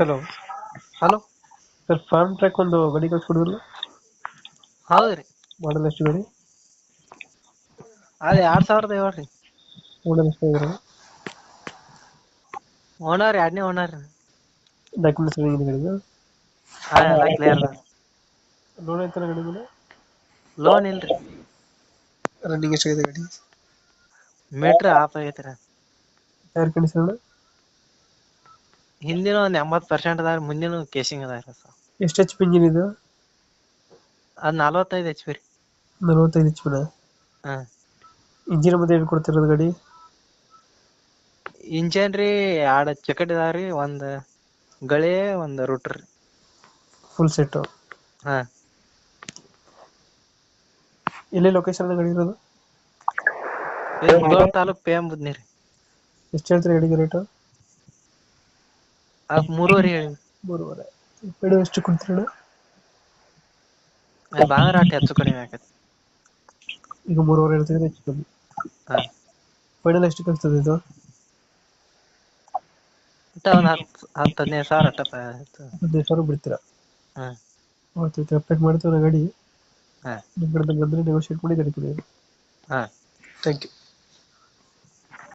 Hello hello sir Farmtrac ಒಂದು ಗಾಡಿ ಕಳ್ಸ್ಕೊಡಿದ್ರಲ್ಲ ಹೌದ್ರಿ. ಮಾಡಲ್ ಎಷ್ಟು ಗಾಡಿ? ಅದೇ ಎರಡ್ ಸಾವಿರದ ಏಳು ರೀ. ಓನರ್ ಎಷ್ಟು ಇದ್ದಾರೆ ಓನರ್ ಎರಡನೇ ಓನರ್ ಡಾಕ್ಯುಮೆಂಟ್ಸ್ ಏನು ಗಾಡಿದು? ಎಲ್ಲ ಕ್ಲಿಯರ್ ಲೋನ್ ಐತಲ್ಲ ಗಾಡಿ ಮೇಲೆ? ಲೋನ್ ಇಲ್ರಿ. ರನ್ನಿಂಗ್ ಎಷ್ಟಾಗಿದೆ ಗಾಡಿ? ಮೀಟ್ರ್ ಆಫ್ ಆಗೈತೆ ರೀ. ಟೈರ್ ಕಂಡೀಷನ್ ಹಿಂದಿನ ಒಂದ್ ಎಂಬತ್ ಪರ್ಸೆಂಟ್ ಅದಾರ ಮುಂದಿನ ಕೇಸಿಂಗ್ ಅದಾರ ಸರ್. ಎಷ್ಟು ಎಚ್ ಪಿ ಇಂಜಿನ್ ಇದು? ಅದ್ ನಲವತ್ತೈದು ಎಚ್ ಪಿ ರೀ. ನಲವತ್ತೈದು ಎಚ್ ಪಿನ ಹಾ. ಇಂಜಿನ್ ಮತ್ತೆ ಏನು ಕೊಡ್ತಿರೋದು ಗಾಡಿ? ಇಂಜನ್ ರೀ ಎರಡು ಚಕಟ್ ಇದಾವ್ರಿ ಒಂದ್ ಗಳೆ ಒಂದ್ ರೂಟ್ರ್ ರೀ. ಫುಲ್ ಸೆಟ್ಟು ಹಾ. ಎಲ್ಲಿ ಲೊಕೇಶನ್ ಅದ ಗಾಡಿ ಇರೋದು? ಮುಧೋಳ ತಾಲೂಕ್ ಪಿ ಎಂ ಬುದ್ನಿ ರೀ. ಎಷ್ಟು ಹೇಳ್ತೀರಿ ಗಾಡಿಗೆ ರೇಟು ಮೂರುವರೆ ಹೇಳಿ. ಮೂರುವರೆ. ಪೆಡು ಎಷ್ಟು ಕುಂತಿರೋ ಬಾಂಗ್ರ ಅಟ್ ಹೆಚ್ಚು ಕಡಿಮೆ ಆಗತ್ತೆ. ಈಗ ಮೂರುವರೆ ಹೇಳ್ತಿದ್ರೆ ಹೆಚ್ಚು ಕಮ್ಮಿ. ಫೈನಲ್ ಎಷ್ಟು ಕಲ್ತದೆ ಇದು? ಒಂದ್ ಹತ್ತು ಹತ್ತು ಹದಿನೈದು ಸಾವಿರ ಅಟ್ಟ ಪ- ಆಯ್ತು. ಹದಿನೈದು ಸಾವಿರ ಬಿಡ್ತೀರಾ? ಹಾ. ಓಕೆ ಅಪ್ಡೇಟ್ ಮಾಡ್ತೀವಿ ಗಾಡಿ. ಹಾಂ. ನಿಮ್ಮ ಕಡೆ ಬಂದರೆ ನೆಗೋಷಿಯೇಟ್ ಮಾಡಿ ಗಾಡಿ ಕೊಡಿ. ಹಾ. Thank you